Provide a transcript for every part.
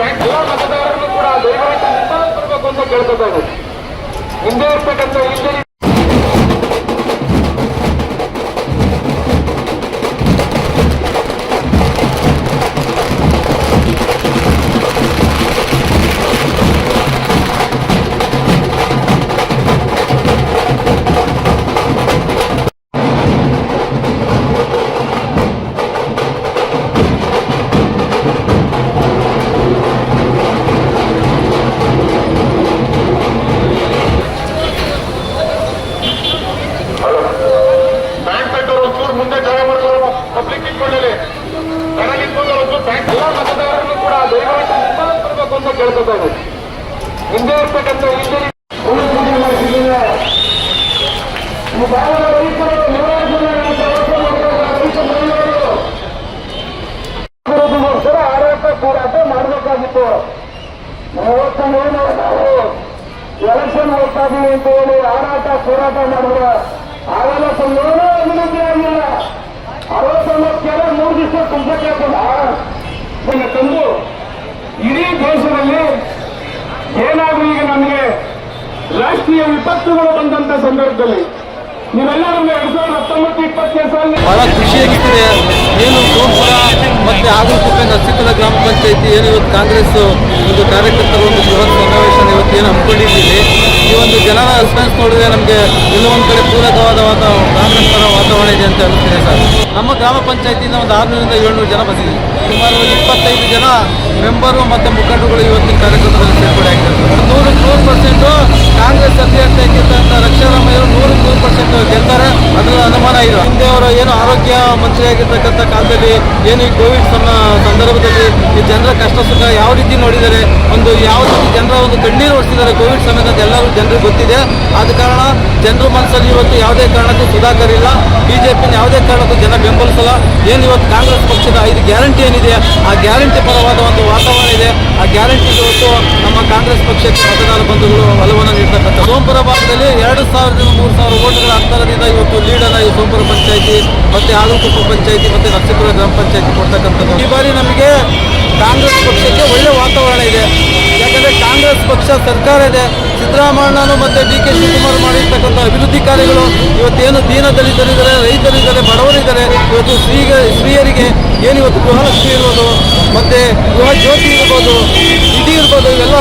ಎಲ್ಲ ಮತದಾರರು ಕೂಡ ಮುಂದಾಗಿ ಬರಬೇಕು ಅಂತ ಕೇಳ್ಕೊತಾ ಇದ್ದೀನಿ. ಮುಂದೆ ಇರ್ತಕ್ಕಂಥ ಹಿಂದೆ ಕೇಳ್ಕೊತಾರೆ ಹಿಂದೆ ಇರ್ತಕ್ಕಂಥ ಇಂಜಿನಿಯರ್ ಆಡಳಿತ ಹೋರಾಟ ಮಾಡಬೇಕಾಗಿತ್ತು ನಾವು ಎಲೆಕ್ಷನ್ ಹೋಗ್ತಾ ಇದೀವಿ ಅಂತ ಹೇಳಿ ಆಡಾಟ ಹೋರಾಟ ಮಾಡಿದ್ರೆ ಸ್ವಲ್ಪ ಏನೂ ಅಭಿವೃದ್ಧಿ ಆಗಿಲ್ಲ ಅರವತ್ತೊಂಬತ್ತು ಕೆಲ ಮೂರು ದಿವಸ ತುಂಬಕ್ಕೆ ಏನಾದ್ರೂ ಈಗ ನಮಗೆ ರಾಷ್ಟ್ರೀಯ ವಿಪತ್ತುಗಳು ಬಂದಂತ ಸಂದರ್ಭದಲ್ಲಿ ನೀವೆಲ್ಲರೂ ಎರಡ್ ಸಾವಿರದ ಹತ್ತೊಂಬತ್ತು ಇಪ್ಪತ್ತನೇ ಸಾಲ ಬಹಳ ಖುಷಿಯಾಗಿಟ್ಟಿದೆ ಏನು ಸೋಂಪುರ ಮತ್ತೆ ಆಗಲೂ ನರಸೀಪುರ ಗ್ರಾಮ ಪಂಚಾಯಿತಿ ಏನು ಇವತ್ತು ಕಾಂಗ್ರೆಸ್ ಒಂದು ಕಾರ್ಯಕರ್ತರ ಒಂದು ಬೃಹತ್ ಸಮಾವೇಶ ಇವತ್ತು ಏನು ಹಮ್ಮಿಕೊಂಡಿದ್ದೀವಿ ಈ ಒಂದು ಜನರ ರೆಸ್ಪಾನ್ಸ್ ನೋಡಿದ್ರೆ ನಮಗೆ ಎಲ್ಲೋ ಒಂದು ಕಡೆ ಪೂರಕವಾದ ವಾತಾವರಣ, ಕಾಂಗ್ರೆಸ್ ಪರ ವಾತಾವರಣ ಇದೆ ಅಂತ ಅನಿಸ್ತಿದೆ ಸರ್. ನಮ್ಮ ಗ್ರಾಮ ಪಂಚಾಯಿತಿಯಿಂದ ಒಂದು ಆರುನೂರಿಂದ ಏಳ್ನೂರು ಜನ ಬಂದಿದ್ದೀವಿ ಸುಮಾರು ಇಪ್ಪತ್ತೈದು ಜನ ಮೆಂಬರು ಮತ್ತು ಮುಖಂಡರುಗಳು ಇವತ್ತಿನ ಕಾರ್ಯಕ್ರಮದಲ್ಲಿ ಸೇರ್ಪಡೆ ಆಗಿದ್ದಾರೆ ನೂರು ನೂರು ಪರ್ಸೆಂಟು ಕಾಂಗ್ರೆಸ್ ಅಭ್ಯರ್ಥಿ ಆಗಿರ್ತಕ್ಕಂಥ ರಕ್ಷಾರಾಮಯ್ಯರು ನೂರು ನೂರು ಪರ್ಸೆಂಟ್ ಗೆಲ್ತಾರೆ ಅದರ ಅನುಮಾನ ಇಲ್ಲ ಹಿಂದೆ ಅವರು ಏನು ಆರೋಗ್ಯ ಮಂತ್ರಿಯಾಗಿರ್ತಕ್ಕಂಥ ಕಾಲದಲ್ಲಿ, ಏನು ಈ ಕೋವಿಡ್ ಸಂದರ್ಭದಲ್ಲಿ ಈ ಜನರ ಕಷ್ಟ ಸುಖ ಯಾವ ರೀತಿ ನೋಡಿದ್ದಾರೆ ಒಂದು ಯಾವ ರೀತಿ ಜನರ ಒಂದು ಕಣ್ಣೀರು ಹೊರಿಸಿದ್ದಾರೆ ಕೋವಿಡ್ ಸಮಯದ ಎಲ್ಲರೂ ಜನರಿಗೆ ಗೊತ್ತಿದೆ. ಆದ ಕಾರಣ ಜನರ ಮನಸ್ಸಲ್ಲಿ ಇವತ್ತು ಯಾವುದೇ ಕಾರಣಕ್ಕೂ ಸುಧಾಕರ್ ಇಲ್ಲ. ಬಿಜೆಪಿನ ಯಾವುದೇ ಕಾರಣಕ್ಕೂ ಜನ ಬೆಂಬಲಿಸಲ್ಲ. ಏನು ಇವತ್ತು ಕಾಂಗ್ರೆಸ್ ಪಕ್ಷದ ಐದು ಗ್ಯಾರಂಟಿ ಏನಿದೆ, ಆ ಗ್ಯಾರಂಟಿ ಪರವಾದ ಒಂದು ವಾತಾವರಣ ಇದೆ. ಆ ಗ್ಯಾರಂಟಿ ಇವತ್ತು ನಮ್ಮ ಕಾಂಗ್ರೆಸ್ ಪಕ್ಷಕ್ಕೆ ಮತದಾರ ಬಂಧುಗಳು ಒಲವನ್ನು ನೀಡ್ತಕ್ಕಂಥ ಸೋಂಪುರ ಭಾಗದಲ್ಲಿ ಎರಡು ಸಾವಿರದಿಂದ ಮೂರು ಸಾವಿರ ಓಟ್ಗಳ ಅಂತರದಿಂದ ಇವತ್ತು ಲೀಡನ್ನು ಈ ಸೋಂಪುರ ಪಂಚಾಯತಿ ಮತ್ತೆ ಆಲೂಕುಪ್ಪ ಪಂಚಾಯತಿ ಮತ್ತು ನರಸೀಪುರ ಗ್ರಾಮ ಪಂಚಾಯತಿ ಕೊಡ್ತಕ್ಕಂಥದ್ದು. ಈ ಬಾರಿ ನಮಗೆ ಕಾಂಗ್ರೆಸ್ ಪಕ್ಷಕ್ಕೆ ಒಳ್ಳೆ ವಾತಾವರಣ ಇದೆ. ಯಾಕಂದರೆ ಕಾಂಗ್ರೆಸ್ ಪಕ್ಷ ಸರ್ಕಾರ ಇದೆ. ಸಿದ್ದರಾಮಣ್ಣನು ಮತ್ತು ಡಿ ಕೆ ಶಿವಕುಮಾರ್ ಮಾಡಿರ್ತಕ್ಕಂಥ ಅಭಿವೃದ್ಧಿ ಕಾರ್ಯಗಳು ಇವತ್ತೇನು ದೀನ ದಲಿತರಿದ್ದಾರೆ ರೈತರಿದ್ದಾರೆ ಬಡವರಿದ್ದಾರೆ ಇವತ್ತು ಸ್ತ್ರೀಗ, ಸ್ತ್ರೀಯರಿಗೆ ಏನು ಇವತ್ತು ಗೃಹಲಕ್ಷ್ಮಿ ಇರ್ಬೋದು, ಮತ್ತು ಗೃಹ ಜ್ಯೋತಿ ಇರ್ಬೋದು, ನಿಧಿ ಇರ್ಬೋದು, ಇವೆಲ್ಲ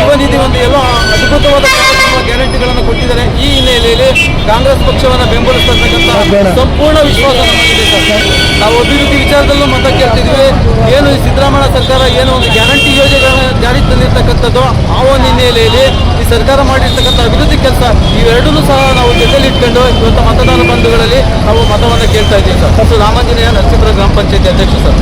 ಯುವ ನಿಧಿ ಒಂದು ಎಲ್ಲ ಅದ್ಭುತವಾದ ಕಾರ್ಯಕ್ರಮ ಗ್ಯಾರಂಟಿಗಳನ್ನು ಕೊಟ್ಟಿದ್ದಾರೆ ಈ ಹಿನ್ನೆಲೆಯಲ್ಲಿ ಕಾಂಗ್ರೆಸ್ ಪಕ್ಷವನ್ನು ಬೆಂಬಲಿಸ್ತಕ್ಕಂಥ ಸಂಪೂರ್ಣ ವಿಶ್ವಾಸ ನಮಗಿದೆ ಸರ್. ನಾವು ಅಭಿವೃದ್ಧಿ ವಿಚಾರದಲ್ಲೂ ಮತ ಕೇಳ್ತಿದ್ವಿ. ಏನು ಈ ಸಿದ್ದರಾಮಯ್ಯ ಸರ್ಕಾರ ಏನು ಒಂದು ಗ್ಯಾರಂಟಿ ಯೋಜನೆಗಳನ್ನು ಜಾರಿ ತಂದಿರ್ತಕ್ಕಂಥದ್ದು ಆ ಒಂದು ಹಿನ್ನೆಲೆಯಲ್ಲಿ ಈ ಸರ್ಕಾರ ಮಾಡಿರ್ತಕ್ಕಂಥ ಅಭಿವೃದ್ಧಿ ಕೆಲಸ ಇವೆರಡೂ ಸಹ ನಾವು ಜೊತೆಲಿ ಇಟ್ಕೊಂಡು ಇವತ್ತು ಮತದಾನ ಬಂಧುಗಳಲ್ಲಿ ನಾವು ಮತವನ್ನು ಕೇಳ್ತಾ ಇದ್ದೀವಿ ಸರ್. ಸರ್ ರಾಮಾಂಜನೇಯ ನರಸೀಪುರ ಗ್ರಾಮ ಪಂಚಾಯತಿ ಅಧ್ಯಕ್ಷ ಸರ್.